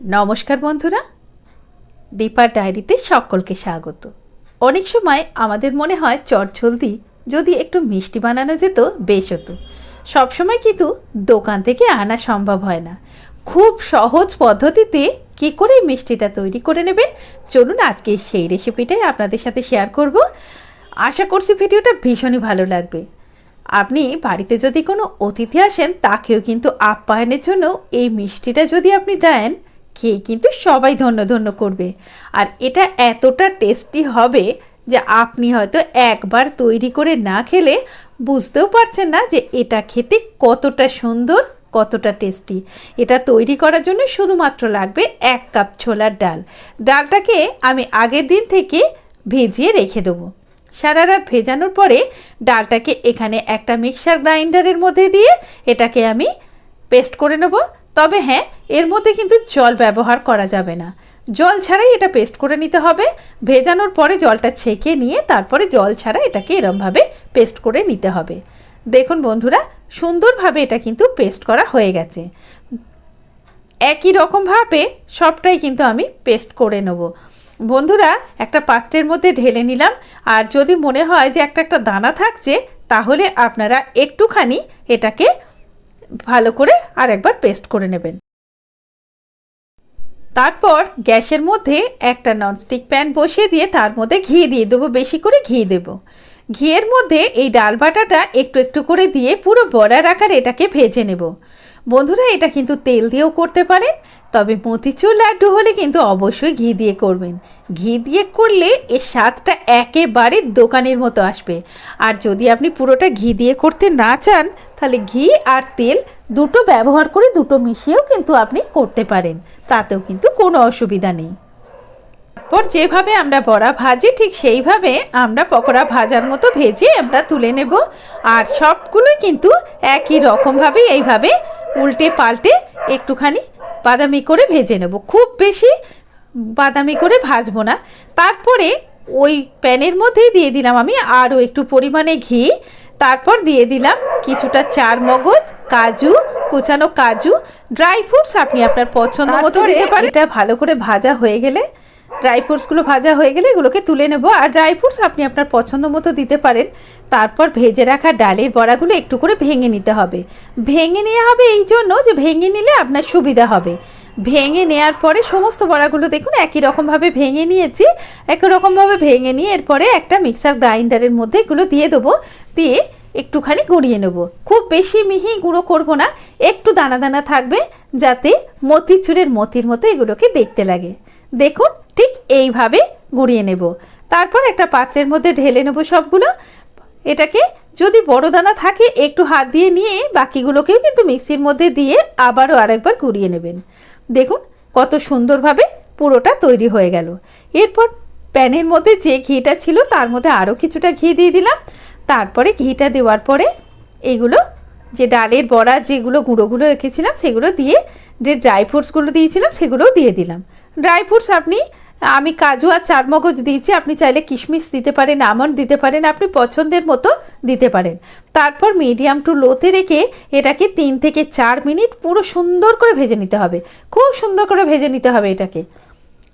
নমস্কার বন্ধুরা। দীপার ডায়েরিতে সকলকে স্বাগত। অনেক সময় আমাদের মনে হয় চটজলদি যদি একটু মিষ্টি বানানো যেত, বেশ হতো। সবসময় কিন্তু দোকান থেকে আনা সম্ভব হয় না। খুব সহজ পদ্ধতিতে কি করে মিষ্টিটা তৈরি করে নেবেন? চলুন আজকে সেই রেসিপিটাই আপনাদের সাথে শেয়ার করব। আশা করছি ভিডিওটা ভীষণই ভালো লাগবে। আপনি বাড়িতে যদি কোনো অতিথি আসেন, তাকেও কিন্তু আপ্যায়নের জন্য এই মিষ্টিটা যদি আপনি দেন খেয়ে কিন্তু সবাই ধন্য ধন্য করবে। আর এটা এতটা টেস্টি হবে যে আপনি হয়তো একবার তৈরি করে না খেলে বুঝতেও পারছেন না যে এটা খেতে কতটা সুন্দর, কতটা টেস্টি এটা তৈরি করার জন্য শুধুমাত্র লাগবে এক কাপ ছোলার ডাল। ডালটাকে আমি আগের দিন থেকে ভেজিয়ে রেখে দেবো। সারা রাত ভেজানোর পরে ডালটাকে এখানে একটা মিক্সার গ্রাইন্ডারের মধ্যে দিয়ে এটাকে আমি পেস্ট করে নেব। তবে হ্যাঁ এর মধ্যে কিন্তু জল ব্যবহার করা যাবে না। জল ছাড়াই এটা পেস্ট করে নিতে হবে। ভেজানোর পরে জলটা ছেঁকে নিয়ে তারপরে জল ছাড়া এটাকে এরমভাবে পেস্ট করে নিতে হবে। দেখুন বন্ধুরা, সুন্দরভাবে এটা কিন্তু পেস্ট করা হয়ে গেছে। একই রকমভাবে সবটাই কিন্তু আমি পেস্ট করে নেব। বন্ধুরা, একটা পাত্রের মধ্যে ঢেলে নিলাম। আর যদি মনে হয় যে একটা একটা দানা থাকছে, তাহলে আপনারা একটুখানি এটাকে ভালো করে আর একবার পেস্ট করে নেবেন। তারপর গ্যাসের মধ্যে একটা ননস্টিক প্যান বসিয়ে দিয়ে তার মধ্যে ঘি দিয়ে দেবো, বেশি করে ঘি দেব। ঘিয়ের মধ্যে এই ডাল বাটাটা একটু একটু করে দিয়ে পুরো বড়ার আকার এটাকে ভেজে নেব। বন্ধুরা, এটা কিন্তু তেল দিয়েও করতে পারেন, তবে মতিচুর লাড্ডু হলে কিন্তু অবশ্যই ঘি দিয়ে করবেন। ঘি দিয়ে করলে এর স্বাদটা একেবারে দোকানের মতো আসবে। আর যদি আপনি পুরোটা ঘি দিয়ে করতে না চান তাহলে ঘি আর তেল দুটো ব্যবহার করে দুটো মিশিয়েও কিন্তু আপনি করতে পারেন। তাতেও কিন্তু কোনো অসুবিধা নেই। তারপর যেভাবে আমরা বড়া ভাজি, ঠিক সেইভাবে আমরা পকোড়া ভাজার মতো ভেজে আমরা তুলে নেব। আর সবগুলোই কিন্তু একই রকমভাবে এইভাবে উল্টে পাল্টে একটুখানি বাদামি করে ভেজে নেব। খুব বেশি বাদামি করে ভাজবো না। তারপরে ওই প্যানের মধ্যেই দিয়ে দিলাম আমি আরও একটু পরিমাণে ঘি। তারপর দিয়ে দিলাম কিছুটা চার মগজ কাজু কুচানো কাজু ড্রাই ফ্রুটস আপনি আপনার পছন্দ মতো দিতে পারেন। এটা ভালো করে ভাজা হয়ে গেলে ড্রাই ফ্রুটসগুলো ভাজা হয়ে গেলে এগুলোকে তুলে নেব। আর ড্রাই ফ্রুটস আপনি আপনার পছন্দ মতো দিতে পারেন। তারপর ভেজে রাখা ডালের বড়াগুলো একটু করে ভেঙে নিতে হবে। ভেঙে নেওয়া হবে এই জন্য যে ভেঙে নিলে আপনার সুবিধা হবে। ভেঙে নেওয়ার পরে সমস্ত বড়াগুলো দেখুন একই রকমভাবে ভেঙে নিয়েছি। একই রকমভাবে ভেঙে নিয়ে এরপরে একটা মিক্সার গ্রাইন্ডারের মধ্যে এগুলো দিয়ে দেবো। দিয়ে একটুখানি গুঁড়িয়ে নেব। খুব বেশি মিহি গুঁড়ো করব না, একটু দানা দানা থাকবে যাতে মতিচুরের মতির মতো এগুলোকে দেখতে লাগে। দেখুন, ঠিক এইভাবে গুঁড়িয়ে নেব। তারপর একটা পাত্রের মধ্যে ঢেলে নেব সবগুলো। এটাকে যদি বড় দানা থাকে, একটু হাত দিয়ে নিয়ে বাকিগুলোকেও কিন্তু মিক্সির মধ্যে দিয়ে আবারও আরেকবার গুঁড়িয়ে নেবেন। দেখুন, কত সুন্দরভাবে পুরোটা তৈরি হয়ে গেল। এরপর প্যানের মধ্যে যে ঘিটা ছিল, তার মধ্যে আরও কিছুটা ঘি দিয়ে দিলাম। তারপরে ঘিটা দেওয়ার পরে এগুলো যে ডালের বড়া যেগুলো গুঁড়োগুলো রেখেছিলাম, সেগুলো দিয়ে যে ড্রাই ফ্রুটসগুলো দিয়েছিলাম, সেগুলোও দিয়ে দিলাম। ড্রাই ফ্রুটস আপনি, আমি কাজু আর চারমগজ দিয়েছি, আপনি চাইলে কিশমিশ দিতে পারেন, আমন্ড দিতে পারেন, আপনি পছন্দের মতো দিতে পারেন। তারপর মিডিয়াম টু লোতে রেখে এটাকে তিন থেকে চার মিনিট পুরো সুন্দর করে ভেজে নিতে হবে। খুব সুন্দর করে ভেজে নিতে হবে এটাকে।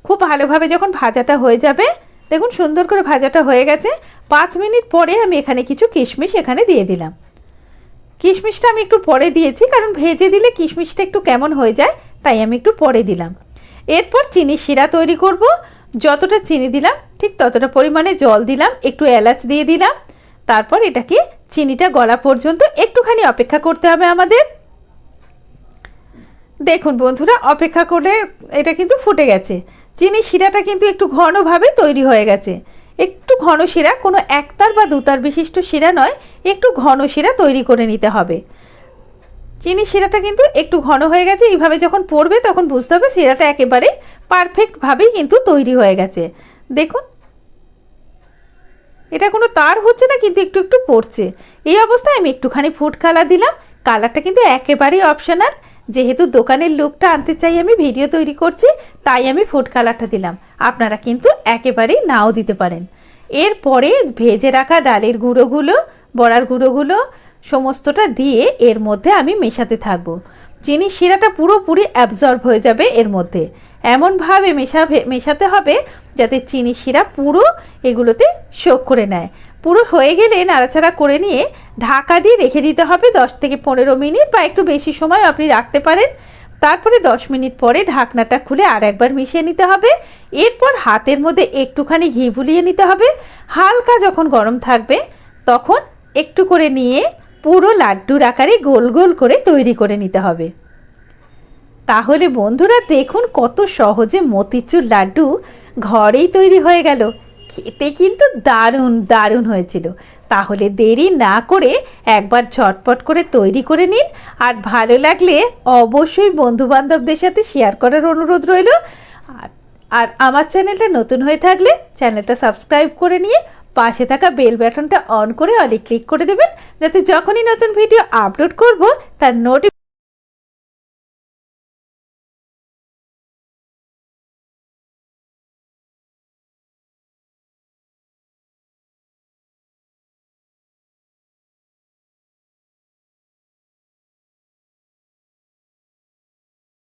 খুব ভালোভাবে যখন ভাজাটা হয়ে যাবে দেখুন, সুন্দর করে ভাজাটা হয়ে গেছে। পাঁচ মিনিট পরে আমি এখানে কিছু কিশমিশ এখানে দিয়ে দিলাম। কিশমিশটা আমি একটু পরে দিয়েছি, কারণ ভেজে দিলে কিশমিশটা একটু কেমন হয়ে যায়, তাই আমি একটু পরে দিলাম। এরপর চিনি শিরা তৈরি করব। যতটা চিনি দিলাম, ঠিক ততটা পরিমাণে জল দিলাম, একটু এলাচ দিয়ে দিলাম। তারপর এটাকে চিনিটা গলা পর্যন্ত একটুখানি অপেক্ষা করতে হবে আমাদের। দেখুন বন্ধুরা, অপেক্ষা করে এটা কিন্তু ফুটে গেছে। চিনি শিরাটা কিন্তু একটু ঘনভাবে তৈরি হয়ে গেছে। একটু ঘন শিরা, কোনো একতার বা দুতার বিশিষ্ট শিরা নয়, একটু ঘন শিরা তৈরি করে নিতে হবে। চিনি শিরাটা কিন্তু একটু ঘন হয়ে গেছে, এইভাবে যখন পড়বে তখন বুঝতে হবে শিরাটা একেবারে পারফেক্টভাবেই কিন্তু তৈরি হয়ে গেছে। দেখুন। এটা কোনো তার হচ্ছে না, কিন্তু একটু একটু পড়ছে। এই অবস্থায় আমি একটুখানি ফুড কালার দিলাম। কালারটা কিন্তু একেবারেই অপশনাল যেহেতু দোকানের লুকটা আনতে চাই আমি ভিডিও তৈরি করছি, তাই আমি ফুড কালারটা দিলাম। আপনারা কিন্তু একেবারেই নাও দিতে পারেন। এরপরে ভেজে রাখা ডালের গুঁড়োগুলো, বড়ার গুঁড়োগুলো, সমস্তটা দিয়ে এর মধ্যে আমি মেশাতে থাকব। চিনি শিরাটা পুরোপুরি অ্যাবজর্ব হয়ে যাবে এর মধ্যে। এমনভাবে মেশাবে মেশাতে হবে যাতে চিনি শিরা পুরো এগুলোতে শোক করে নেয়। পুরো হয়ে গেলে নাড়াচাড়া করে নিয়ে ঢাকা দিয়ে রেখে দিতে হবে দশ থেকে পনেরো মিনিট বা একটু বেশি সময় আপনি রাখতে পারেন। তারপরে দশ মিনিট পরে ঢাকনাটা খুলে আর একবার মিশিয়ে নিতে হবে। এরপর হাতের মধ্যে একটুখানি ঘি বুলিয়ে নিতে হবে। হালকা যখন গরম থাকবে, তখন একটু করে নিয়ে পুরো লাড্ডুর আকারে গোল গোল করে তৈরি করে নিতে হবে। তাহলে বন্ধুরা দেখুন কত সহজে মতিচুর লাড্ডু ঘরেই তৈরি হয়ে গেল। খেতে কিন্তু দারুণ দারুণ হয়েছিল। তাহলে দেরি না করে একবার ঝটপট করে তৈরি করে নিন। আর ভালো লাগলে অবশ্যই বন্ধুবান্ধবদের সাথে শেয়ার করার অনুরোধ রইল। আর আর আমার চ্যানেলটা নতুন হয়ে থাকলে চ্যানেলটা সাবস্ক্রাইব করে নিয়ে পাশে থাকা বেল বাটনটা অন করে অলে ক্লিক করে দেবেন। যাতে যখনই নতুন ভিডিও আপলোড করব, তার নোটি